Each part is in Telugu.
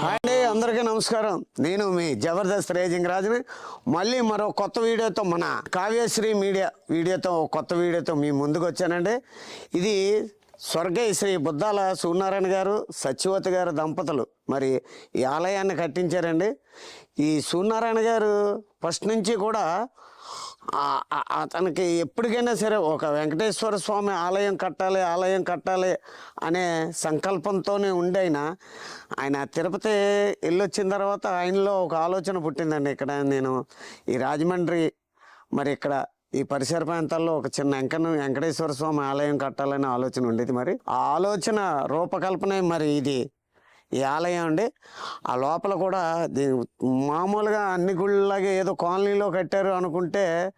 హాయ్ అండి అందరికీ నమస్కారం. నేను మీ జబర్దస్త్ రేజింగ్ రాజుని. మళ్ళీ మరో కొత్త వీడియోతో మన కావ్యశ్రీ మీడియా వీడియోతో కొత్త వీడియోతో మీ ముందుకు వచ్చానండి. ఇది స్వర్గీయ శ్రీ బుద్ధాల సూర్యనారాయణ గారు సత్యవతి గారు దంపతులు. మరి ఈ ఆలయాన్ని కట్టించారండి. ఈ సూర్యనారాయణ గారు ఫస్ట్ నుంచి కూడా అతనికి ఎప్పటికైనా సరే ఒక వెంకటేశ్వర స్వామి ఆలయం కట్టాలి ఆలయం కట్టాలి అనే సంకల్పంతోనే ఉండి ఆయన తిరుపతి వెళ్ళొచ్చిన తర్వాత ఆయనలో ఒక ఆలోచన పుట్టిందండి. ఇక్కడ నేను ఈ రాజమండ్రి మరి ఇక్కడ ఈ పరిసర ప్రాంతాల్లో ఒక చిన్న వెంకన్న వెంకటేశ్వర స్వామి ఆలయం కట్టాలనే ఆలోచన ఉండేది మరి. ఆ ఆలోచన రూపకల్పనే మరి ఇది ఈ ఆలయం అండి. ఆ లోపల కూడా దీ- మామూలుగా అన్ని గుళ్ళలాగే ఏదో కాలనీలో కట్టారు అనుకుంటే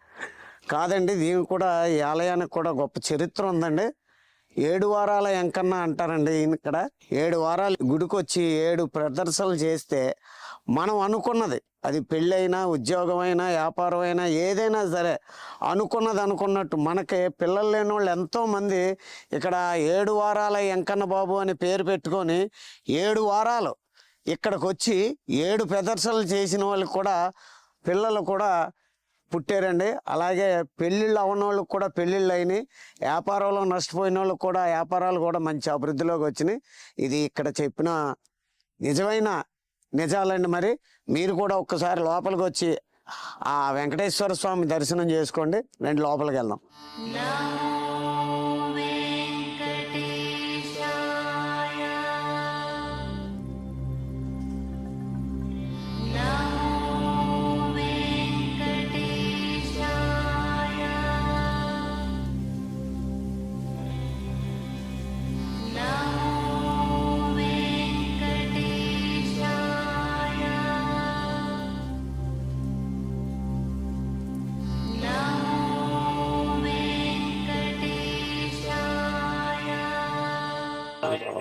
కాదండి. దీనికి కూడా ఈ ఆలయానికి కూడా గొప్ప చరిత్ర ఉందండి. ఏడు వారాల ఎంకన్నా అంటారండి ఇక్కడ. ఏడు వారాలు గుడికొచ్చి ఏడు ప్రదర్శనలు చేస్తే మనం అనుకున్నది. అది పెళ్ళైనా ఉద్యోగమైనా వ్యాపారమైనా ఏదైనా సరే అనుకున్నది అనుకున్నట్టు మనకి పిల్లలు లేని వాళ్ళు ఎంతోమంది ఇక్కడ ఏడు వారాల ఎంకన్న బాబు అని పేరు పెట్టుకొని ఏడు వారాలు ఇక్కడికి వచ్చి ఏడు ప్రదర్శనలు చేసిన వాళ్ళకి కూడా పిల్లలు కూడా పుట్టారండి. అలాగే పెళ్ళిళ్ళు అవ్వని వాళ్ళకి కూడా పెళ్ళిళ్ళు అయినాయి. వ్యాపారంలో నష్టపోయిన వాళ్ళకి కూడా వ్యాపారాలు కూడా మంచి అభివృద్ధిలోకి వచ్చినాయి. ఇది ఇక్కడ చెప్పిన నిజమైన నిజాలండి మరి. మీరు కూడా ఒక్కసారి లోపలికి వచ్చి ఆ వెంకటేశ్వర స్వామి దర్శనం చేసుకోండి. రెండు లోపలికి వెళ్దాం.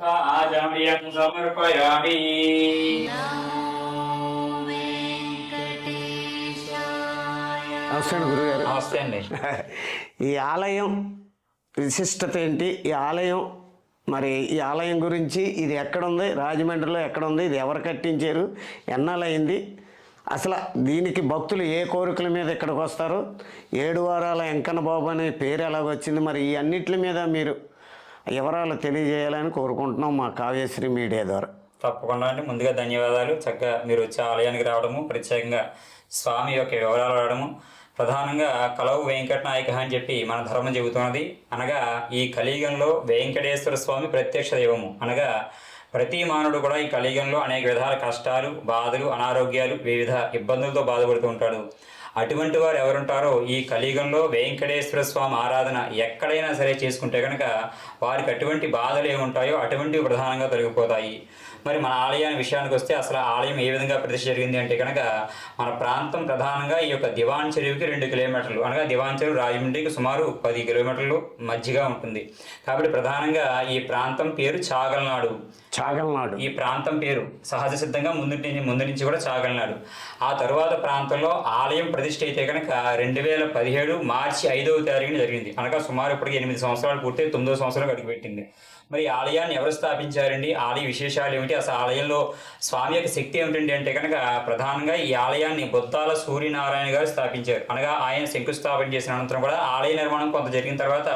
ఆజమయం సమర్పయామి నమస్తే గురుగారు. నమస్తే అండి. ఈ ఆలయం విశిష్టత ఏంటి? ఈ ఆలయం మరి ఈ ఆలయం గురించి ఇది ఎక్కడుంది? రాజమండ్రిలో ఎక్కడుంది? ఇది ఎవరు కట్టించారు? ఎన్నాళ్ళయింది? అసలు దీనికి భక్తులు ఏ కోరికల మీద ఇక్కడికి వస్తారు? ఏడు వారాల వెంకన్న బాబు అనే పేరు ఎలాగొచ్చింది? మరి ఈ అన్నిటి మీద మీరు వివరాలు తెలియజేయాలని కోరుకుంటున్నాం మా కావ్యశ్రీ మీడియా ద్వారా. తప్పకుండా అండి. ముందుగా ధన్యవాదాలు. చక్కగా మీరు వచ్చి ఆలయానికి రావడము ప్రత్యేకంగా స్వామి యొక్క వివరాలు రావడము. ప్రధానంగా కలవు వెంకట నాయక అని చెప్పి మన ధర్మం చెబుతున్నది. అనగా ఈ కలియుగంలో వెంకటేశ్వర స్వామి ప్రత్యక్ష దైవము. అనగా ప్రతి మానవుడు కూడా ఈ కలియుగంలో అనేక విధాల కష్టాలు బాధలు అనారోగ్యాలు వివిధ ఇబ్బందులతో బాధపడుతూ ఉంటాడు. అటువంటి వారు ఎవరుంటారో ఈ కలియుగంలో వెంకటేశ్వర స్వామి ఆరాధన ఎక్కడైనా సరే చేసుకుంటే కనుక వారికి అటువంటి బాధలు ఏముంటాయో అటువంటివి ప్రధానంగా తొలగిపోతాయి. మరి మన ఆలయాన్ని విషయానికి వస్తే అసలు ఆలయం ఏ విధంగా ప్రతిష్ఠ జరిగింది అంటే కనుక మన ప్రాంతం ప్రధానంగా ఈ యొక్క దివాన్ చెరువుకి రెండు కిలోమీటర్లు అనగా దివాన్ చెరువు రాజమండ్రికి సుమారు పది కిలోమీటర్లు మధ్యగా ఉంటుంది. కాబట్టి ప్రధానంగా ఈ ప్రాంతం పేరు చాగల్నాడు. చాగల్నాడు. ఈ ప్రాంతం పేరు సహజ సిద్ధంగా ముందు నుంచి ముందు నుంచి కూడా చాగలినాడు. ఆ తరువాత ప్రాంతంలో ఆలయం ప్రతిష్ఠ అయితే కనుక రెండు వేల పదిహేడు మార్చి ఐదవ తారీఖున జరిగింది. అనగా సుమారు ఇప్పటికి ఎనిమిది సంవత్సరాలు పూర్తి తొమ్మిదో సంవత్సరం అడుగుపెట్టింది మరి ఆలయాన్ని ఎవరు స్థాపించారండి? ఆలయ విశేషాలు ఏమిటి? అసలు ఆలయంలో స్వామి యొక్క శక్తి ఏమిటండి అంటే కనుక ప్రధానంగా ఈ ఆలయాన్ని బొత్తాల సూర్యనారాయణ గారు స్థాపించారు. అనగా ఆయన శంకుస్థాపన చేసిన అనంతరం కూడా ఆలయ నిర్మాణం కొంత జరిగిన తర్వాత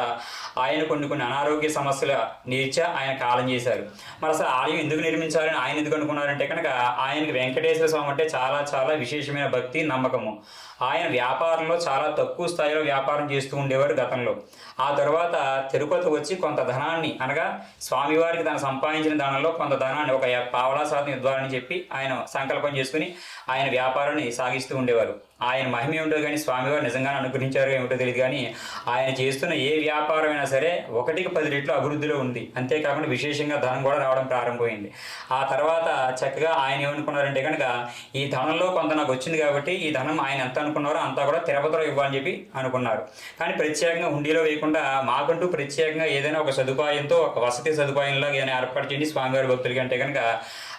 ఆయన కొన్ని కొన్ని అనారోగ్య సమస్యల నీర్చా ఆయన కాలం చేశారు. మరి అసలు ఆలయం ఎందుకు నిర్మించాలని ఆయన ఎందుకు అనుకున్నారంటే కనుక ఆయనకి వెంకటేశ్వర స్వామి అంటే చాలా చాలా విశేషమైన భక్తి నమ్మకము. ఆయన వ్యాపారంలో చాలా తక్కువ స్థాయిలో వ్యాపారం చేస్తూ ఉండేవారు గతంలో. ఆ తర్వాత తిరుపతి వచ్చి కొంత ధనాన్ని అనగా స్వామివారికి తను సంపాదించిన ధనంలో కొంత ధనాన్ని ఒక పావలా శాతం ఇవ్వాలని చెప్పి ఆయన సంకల్పం చేసుకుని ఆయన వ్యాపారాన్ని సాగిస్తూ ఉండేవారు. ఆయన మహిమ ఏమిటో కానీ స్వామివారు నిజంగానే అనుగ్రహించారు ఏమిటో తెలియదు కానీ ఆయన చేస్తున్న ఏ వ్యాపారమైనా సరే ఒకటికి పది రెట్లు అభివృద్ధిలో ఉంది. అంతేకాకుండా విశేషంగా ధనం కూడా రావడం ప్రారంభమైంది. ఆ తర్వాత చక్కగా ఆయన ఏమనుకున్నారంటే కనుక ఈ ధనంలో కొంత నాకు వచ్చింది కాబట్టి ఈ ధనం ఆయన ఎంత అనుకున్నారో అంతా కూడా తిరుపతిలో ఇవ్వాలని చెప్పి అనుకున్నారు. కానీ ప్రత్యేకంగా హుండీలో వేయకుండా మాకంటూ ప్రత్యేకంగా ఏదైనా ఒక సదుపాయంతో ఒక వసతి సదుపాయంలో ఏదైనా ఏర్పాటు చేయండి స్వామివారి భక్తులకి అంటే కనుక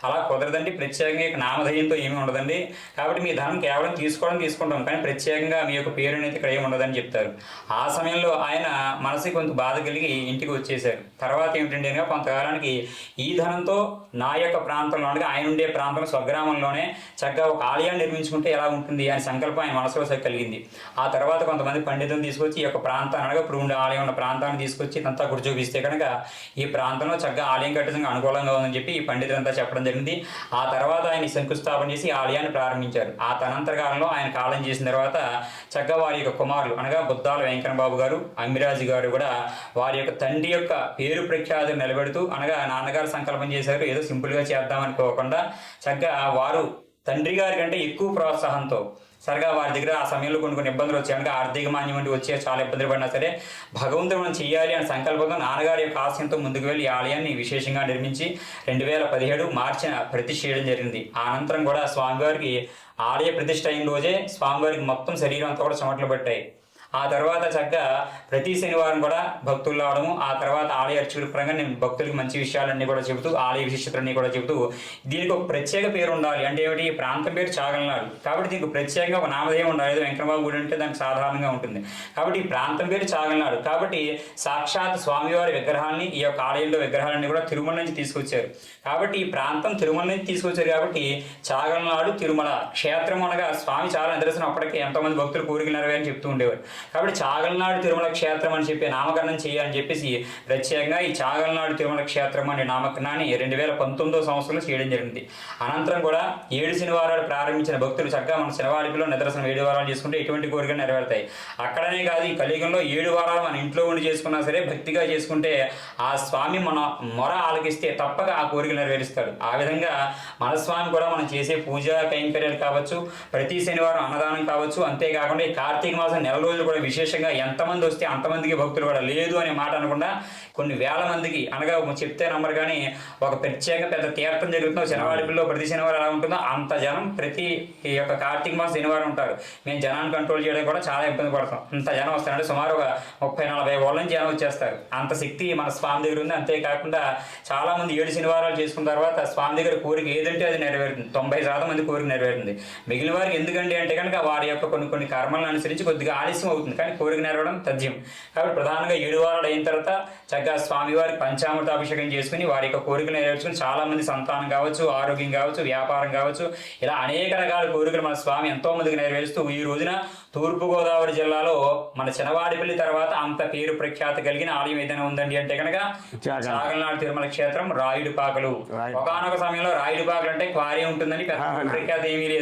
అలా కుదరదండి. ప్రత్యేకంగా ఇక నామధేయంతో ఏమీ ఉండదండి. కాబట్టి మీ ధనం కేవలం తీసుకోవడం తీసుకుంటాం. కానీ ప్రత్యేకంగా మీ యొక్క పేరు అనేది ఇక్కడ ఏమి ఉండదని చెప్తారు. ఆ సమయంలో ఆయన మనసుకి కొంత బాధ కలిగి ఇంటికి వచ్చేసారు. తర్వాత ఏమిటండి అనగా కొంతకాలానికి ఈ ధనంతో నా యొక్క ప్రాంతంలో అనగా ఆయన ఉండే ప్రాంతం స్వగ్రామంలోనే చక్కగా ఒక ఆలయాన్ని నిర్మించుకుంటే ఎలా ఉంటుంది అనే సంకల్పం ఆయన మనసులో కలిగింది. ఆ తర్వాత కొంతమంది పండితులను తీసుకొచ్చి ఈ యొక్క ప్రాంతాన్ని అనగా ఇప్పుడు ఉండే ఆలయం ఉన్న ప్రాంతాన్ని తీసుకొచ్చి ఇదంతా గుడి చూపిస్తే కనుక ఈ ప్రాంతంలో చక్కగా ఆలయం కట్టడానికి అనుకూలంగా ఉందని చెప్పి ఈ పండితులంతా చెప్పడం జరిగింది. ఆ తర్వాత ఆయన శంకుస్థాపన చేసి ఆలయాన్ని ప్రారంభించారు. ఆ తనంతర కాలంలో ఆయన కాలం చేసిన తర్వాత చక్కగా వారి యొక్క కుమారులు అనగా బుద్ధాల వెంకన్న బాబు గారు అమ్మిరాజు గారు కూడా వారి యొక్క తండ్రి యొక్క పేరు ప్రఖ్యాతులు నిలబెడుతూ అనగా నాన్నగారు సంకల్పం చేశారు. ఏదో సింపుల్గా చేద్దామనుకోకుండా చక్కగా వారు తండ్రి గారి కంటే ఎక్కువ ప్రోత్సాహంతో సరిగా వారి దగ్గర ఆ సమయంలో కొన్ని కొన్ని ఇబ్బందులు వచ్చాయి. అనగా ఆర్థిక మాన్యం వంటి వచ్చే చాలా ఇబ్బందులు పడినా సరే భగవంతుడు మనం చేయాలి అనే సంకల్పంతో నాన్నగారి యొక్క ఆశయంతో ముందుకు వెళ్ళి ఈ ఆలయాన్ని విశేషంగా నిర్మించి రెండు వేల పదిహేడు మార్చిన ప్రతిష్ఠ చేయడం జరిగింది. అనంతరం కూడా స్వామివారికి ఆలయ ప్రతిష్ట అయిన రోజే స్వామివారికి మొత్తం శరీరం అంతా కూడా చెమట్లు పట్టాయి. ఆ తర్వాత చక్కగా ప్రతి శనివారం కూడా భక్తులు రావడము ఆ తర్వాత ఆలయ అర్చకుడి పరంగా నేను భక్తులకి మంచి విషయాలన్నీ కూడా చెబుతూ ఆలయ విశిష్టతలన్నీ కూడా చెబుతూ దీనికి ఒక ప్రత్యేక పేరు ఉండాలి. అంటే ఏమిటి? ఈ ప్రాంతం పేరు చాగలనాడు. కాబట్టి దీనికి ప్రత్యేకంగా ఒక నామధేయం ఉండాలి. వెంకటబాబు గుడి అంటే దానికి సాధారణంగా ఉంటుంది. కాబట్టి ఈ ప్రాంతం పేరు చాగలనాడు. కాబట్టి సాక్షాత్ స్వామివారి విగ్రహాన్ని ఈ యొక్క ఆలయంలో విగ్రహాలన్నీ కూడా తిరుమల నుంచి తీసుకొచ్చారు. కాబట్టి ఈ ప్రాంతం తిరుమల నుంచి తీసుకొచ్చారు కాబట్టి చాగలనాడు తిరుమల క్షేత్రం అనగా స్వామి చాలా నిదర్శనం. అప్పటికే ఎంతోమంది భక్తులు కోరికలు నెరవేరని చెప్తూ ఉండేవారు. కాబట్టి చాగల్నాడు తిరుమల క్షేత్రం అని చెప్పి నామకరణం చేయాలని చెప్పేసి ప్రత్యేకంగా ఈ చాగల్నాడు తిరుమల క్షేత్రం అనే నామకరణాన్ని రెండు వేల పంతొమ్మిదో సంవత్సరంలో చేయడం జరిగింది. అనంతరం కూడా ఏడు శనివారాలు ప్రారంభించిన భక్తులు చక్కగా మన శనివారిలో నిదర్శనం ఏడు వారాలు చేసుకుంటే ఎటువంటి కోరికలు నెరవేరుతాయి. అక్కడనే కాదు ఈ కలియుగంలో ఏడు వారాలు మన ఇంట్లో ఉండి చేసుకున్నా సరే భక్తిగా చేసుకుంటే ఆ స్వామి మన మొర ఆలకిస్తే తప్పక ఆ కోరికలు నెరవేరుస్తాడు. ఆ విధంగా మన స్వామి కూడా మనం చేసే పూజా కైంకర్యాలు కావచ్చు ప్రతి శనివారం అన్నదానం కావచ్చు అంతేకాకుండా ఈ కార్తీక మాసం నెల రోజులు కూడా విశేషంగా ఎంతమంది వస్తే అంతమందికి భక్తులు కూడా లేదు అనే మాట అనకుండా కొన్ని వేల మందికి అనగా చెప్తే నమ్మరు కానీ ఒక ప్రత్యేక పెద్ద తీర్థం జరుగుతుందో శనివారిలో ప్రతి శనివారం ఎలా ఉంటుందో అంత జనం ప్రతి ఈ యొక్క కార్తీక మాసం శనివారం ఉంటారు. మేము జనాన్ని కంట్రోల్ చేయడం కూడా చాలా ఇబ్బంది పడతాం. అంత జనం వస్తారంటే సుమారు ఒక ముప్పై నలభై వాళ్ళ నుంచి జనం వచ్చేస్తారు. అంత శక్తి మన స్వామి దగ్గర ఉంది. అంతేకాకుండా చాలా మంది ఏడు శనివారాలు చేసుకున్న తర్వాత స్వామి దగ్గర కోరిక ఏదంటే అది నెరవేరుతుంది. తొంభై శాతం మంది కోరిక నెరవేరుతుంది. మిగిలిన వారికి ఎందుకండి అంటే కనుక వారి యొక్క కొన్ని కొన్ని కర్మలను అనుసరించి కొద్దిగా ఆలస్యం అవుతుంది కానీ కోరిక నెరవేరడం తథ్యం కాబట్టి ప్రధానంగా ఏడు వారాలు అయిన తర్వాత చక్కగా స్వామివారికి పంచామృత అభిషేకం చేసుకుని వారి యొక్క కోరికలు నెరవేర్చుకుని చాలా మంది సంతానం కావచ్చు ఆరోగ్యం కావచ్చు వ్యాపారం కావచ్చు ఇలా అనేక రకాల కోరికలు మన స్వామి ఎంతో మందికి నెరవేరుస్తూ ఈ రోజున తూర్పుగోదావరి జిల్లాలో మన చినవాడిపల్లి తర్వాత అంత పేరు ప్రఖ్యాతి కలిగిన ఆలయం ఏదైనా ఉందండి అంటే కనుక చాగల్. చాగలనాడు తిరుమల క్షేత్రం రాయుడుపాకలు రాయుడు. ఒకనొక సమయంలో రాయుడుపాకలు అంటే క్వారీ ఉంటుందని. ప్రఖ్యాతి ఏమీ లేదు